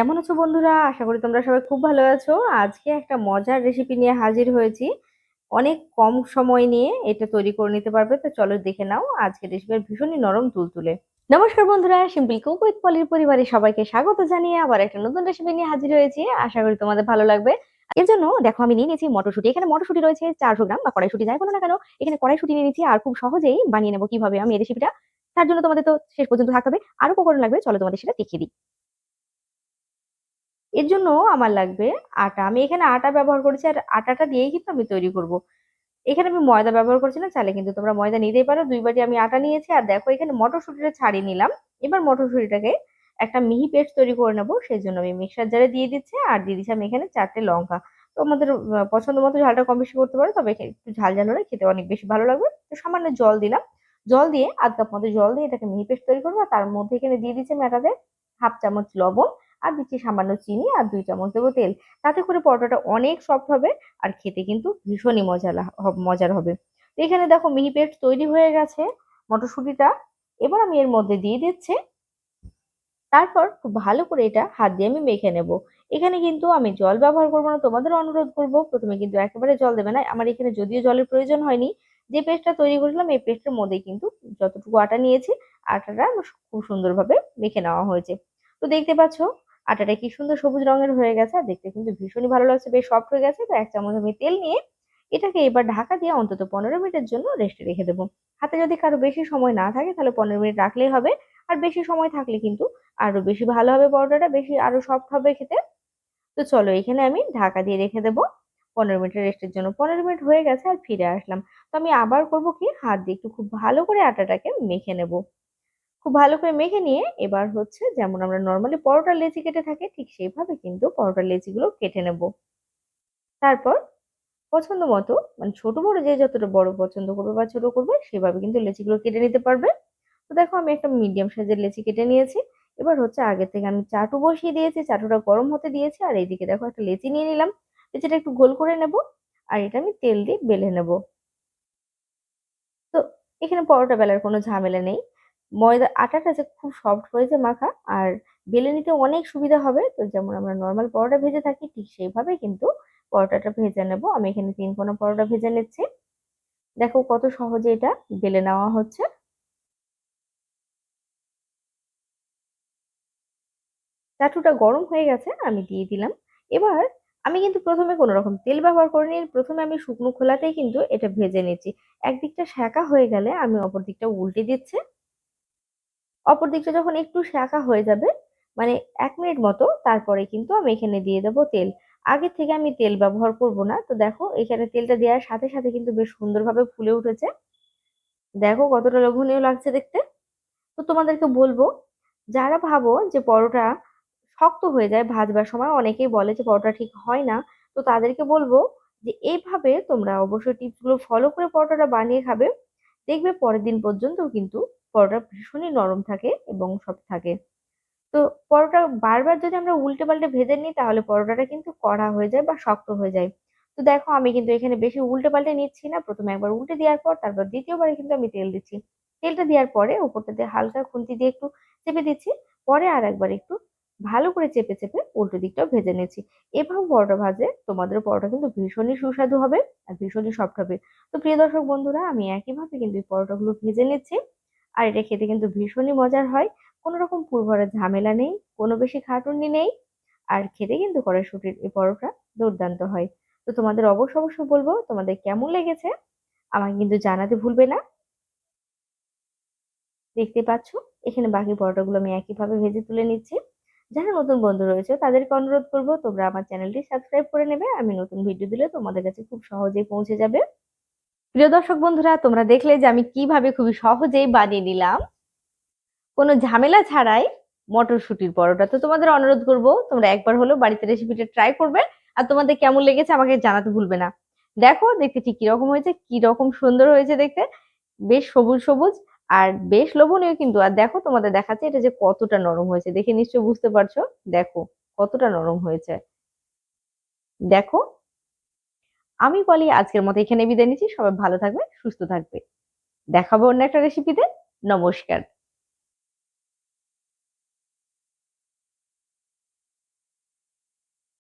কেমন আছো বন্ধুরা? আশা করি তোমরা সবাই খুব ভালো আছো। আজকে একটা মজার রেসিপি নিয়ে হাজির হয়েছি। অনেক কম সময় নিয়ে এটা তৈরি করে নিতে পারবে। তো চলো দেখে নাও আজকের রেসিপি ভীষণই নরম তুলতুলে। নমস্কার বন্ধুরা, সিম্পল কুক উইথ পলির পরিবারের সবাইকে স্বাগত জানিয়ে আবার একটা নতুন রেসিপি নিয়ে হাজির হয়েছি। আশা করি তোমাদের ভালো লাগবে। এর জন্য দেখো আমি নিয়ে নিয়েছি মটরশুঁটি। এখানে মটরশুঁটি রয়েছে 400 গ্রাম বা কড়াইশুঁটি যাই বলো না কেন। এখানে কড়াইশুঁটি নিয়ে নিয়েছি আর খুব সহজেই বানিয়ে নেব কীভাবে আমি এই রেসিপিটা। তার জন্য তোমাদের তো শেষ পর্যন্ত থাকতে হবে। আরও উপকরণ লাগবে চলো তোমাদের সেটা দেখিয়ে দিই। এর জন্য আমার লাগবে আটা। আমি এখানে আটা ব্যবহার করেছি আর আটাটা দিয়েই কিন্তু আমি তৈরি করব। এখানে আমি ময়দা ব্যবহার করছি না, চালে কিন্তু তোমরা ময়দা নিতেই পারো। দুই বাটি আমি আটা নিয়েছি আর দেখো এখানে মটরশুঁটিটা ছাড়িয়ে নিলাম। এবার মটরশুঁটিটাকে একটা মিহি পেস্ট তৈরি করে নেব। সেই জন্য আমি মিক্সার জারে দিয়ে দিচ্ছি আর দিয়ে দিচ্ছি আমি এখানে চারটে লঙ্কা। তোমাদের পছন্দ মতো ঝালটা কম বেশি করতে পারো। তবে একটু ঝাল, ঝাল হলে খেতে অনেক বেশি ভালো লাগবে। তো সামান্য জল দিলাম। জল দিয়ে ১/২ কাপ মতো জল দিয়ে এটাকে মিহি পেস্ট তৈরি করব। তার মধ্যে এখানে দিয়ে দিচ্ছি আমি ১/২ চামচ লবণ আর দিচ্ছি সামান্য চিনি আর দুই চামচ দেবো তেল। তাতে করে পরোটাটা অনেক সফট হবে আর খেতে কিন্তু ভীষণই মজা মজার হবে। তো এখানে দেখো মিহি পেস্ট তৈরি হয়ে গেছে, মটরশুঁটিটা। এবার আমি এর মধ্যে দিয়ে দিচ্ছি তারপর খুব ভালো করে এটা হাত দিয়ে আমি মেখে নেব। এখানে কিন্তু আমি জল ব্যবহার করব না। তোমাদের অনুরোধ করব প্রথমে কিন্তু একেবারে জল দেবে না। আমার এখানে যদিও জলের প্রয়োজন হয়নি। যে পেস্টটা তৈরি করেছিলাম, এই পেস্টের মধ্যেই কিন্তু যতটুকু আটা নিয়েছি, আটাটা খুব সুন্দরভাবে মেখে নেওয়া হয়েছে। তো দেখতে পাচ্ছ আটাটা কি সুন্দর সবুজ রঙের হয়ে গেছে, আর দেখতে কিন্তু ভীষণই ভালো লাগছে, বেশ সফট হয়ে গেছে। তো এক চামচ আমি তেল নিয়ে এটাকে এবার ঢাকা দিয়ে অন্তত পনেরো মিনিটের জন্য রেস্টে রেখে দেবো। হাতে যদি কারও বেশি সময় না থাকে, তাহলে পনেরো মিনিট রাখলেই হবে। আর বেশি সময় থাকলে কিন্তু আরও বেশি ভালো হবে পরোটাটা, বেশি আরও সফট হবে খেতে। তো চলো এখানে আমি ঢাকা দিয়ে রেখে দেবো। পনেরো মিনিটের রেস্টের জন্য পনেরো মিনিট হয়ে গেছে আর ফিরে আসলাম। তো আমি আবার করব কি? হাত দিয়ে একটু খুব ভালো করে আটাটাকে মেখে নেব। খুব ভালো করে মেখে নিয়ে এবার হচ্ছে যেমন আমরা নর্মালি পরোটার লেচি কেটে থাকি, ঠিক সেইভাবে কিন্তু পরোটার লেচিগুলো কেটে নেব। তারপর পছন্দ মতো মানে ছোট বড় যে যতটা বড় পছন্দ করবে বা ছোট করবে, সেভাবে কিন্তু লেচিগুলো কেটে নিতে পারবে। তো দেখো আমি একটা মিডিয়াম সাইজের লেচি কেটে নিয়েছি। এবার হচ্ছে আগে থেকে আমি চাটু বসিয়ে দিয়েছি, চাটুটা গরম হতে দিয়েছি, আর এইদিকে দেখো একটা লেচি নিয়ে নিলাম। লেচিটা একটু গোল করে নেব, আর এটা আমি তেল দিয়ে বেলে নেব। তো এখানে পরোটা বেলার কোনো ঝামেলা নেই। ময়দা, আটাটা যে খুব সফট হয়েছে মাখা, আর বেলে নিতে অনেক সুবিধা হবে। তো যেমন আমরা নর্মাল পরোটা ভেজে থাকি, ঠিক সেইভাবে কিন্তু পরোটাটা ভেজে নেব। আমি এখানে তিন কোনা পরোটা ভেজে নিচ্ছি। দেখো কত সহজে এটা বেলে নেওয়া হচ্ছে। চাটুটা গরম হয়ে গেছে, আমি দিয়ে দিলাম। এবার আমি কিন্তু প্রথমে কোনো রকম তেল ব্যবহার করিনি। প্রথমে আমি শুকনো খোলাতেই কিন্তু এটা ভেজে নিচ্ছি। একদিকটা শাঁকা হয়ে গেলে আমি অপর দিকটা উল্টে দিচ্ছি। অপর দিকটা যখন একটু শাঁকা হয়ে যাবে মানে এক মিনিট মতো, তারপরে কিন্তু আমি এখানে দিয়ে দেবো তেল। আগে থেকে আমি তেল ব্যবহার করব না। তো দেখো, এখানে তেলটা দেওয়ার সাথে সাথে কিন্তু বেশ সুন্দরভাবে ফুলে উঠেছে। দেখো কতটা লোভনীয় লাগছে দেখতে। তো তোমাদেরকে বলব, যারা ভাবো যে পরোটা শক্ত হয়ে যায় ভাজবার সময়, অনেকেই বলে যে পরোটা ঠিক হয় না। তো তাদেরকে বলব যে এইভাবে তোমরা অবশ্যই টিপসগুলো ফলো করে পরোটাটা বানিয়ে খাবে। দেখবে পরের দিন পর্যন্তও কিন্তু পরোটা ভীষণই নরম থাকে এবং সফট থাকে। তো পরোটা বারবার যদি আমরা উল্টে পাল্টে ভেজে নিই, তাহলে পরোটাটা কিন্তু কড়া হয়ে যায় বা শক্ত হয়ে যায়। তো দেখো, আমি কিন্তু এখানে বেশি উল্টে পাল্টে নিচ্ছি না। প্রথমে একবার উল্টে দেওয়ার পর, তারপর দ্বিতীয়বারে কিন্তু আমি তেল দিচ্ছি। তেলটা দেওয়ার পরে উপরটা দিয়ে হালকা খুন্তি দিয়ে একটু চেপে দিচ্ছি। পরে আর একবার একটু ভালো করে চেপে চেপে উল্টো দিকটাও ভেজে নিচ্ছি। এভাবে পরোটা ভাজে তোমাদের পরোটা কিন্তু ভীষণই সুস্বাদু হবে আর ভীষণই সফট হবে। তো প্রিয় দর্শক বন্ধুরা, আমি একইভাবে কিন্তু এই পরোটাগুলো ভেজে নিচ্ছি। আর এটা খেতে কিন্তু ভীষণই মজার হয়। কোনো রকম পুরভরা ঝামেলা নেই, কোনো বেশি খাটুনি নেই। আর খেতে কিন্তু কড়াইশুটির এই পরোটা দুর্দান্ত হয়। তো তোমাদের অবশ্য অবশ্য বলব, তোমাদের কেমন লেগেছে? আমাকে কিন্তু জানাতে ভুলবে না। দেখতে পাচ্ছ, এখানে বাকি পরোটাগুলো আমি একইভাবে ভেজে তুলে নিচ্ছি। যারা নতুন বন্ধু রয়েছে, তাদেরকে অনুরোধ করব, তোমরা আমার চ্যানেলটি সাবস্ক্রাইব করে নেবে। আমি নতুন ভিডিও দিলে তোমাদের কাছে খুব সহজেই পৌঁছে যাবে। প্রিয় দর্শক বন্ধুরা, তোমরা দেখলে যে আমি কীভাবে খুবই সহজেই বানিয়ে নিলাম। কোনো ঝামেলা ছাড়াই মটরশুটির পরোটা। তো তোমাদের অনুরোধ করব, তোমরা একবার হলো বাড়িতে রেসিপিটা ট্রাই করবে আর তোমাদের কেমন লেগেছে আমাকে জানাতে ভুলবে না। দেখো, দেখতে ঠিক কীরকম হয়েছে, কীরকম সুন্দর হয়েছে দেখতে। বেশ সবুজ সবুজ আর বেশ লোভনীয় কিন্তু। আর দেখো, তোমাদের দেখাচ্ছে এটা যে কতটা নরম হয়েছে। দেখে নিশ্চয়ই বুঝতে পারছ? দেখো, কতটা নরম হয়েছে। দেখো আমি বলি, আজকের মতো এখানে বিদায় নিচ্ছি। সবাই ভালো থাকবে, সুস্থ থাকবে। দেখাবো অন্য একটা রেসিপিতে নমস্কার।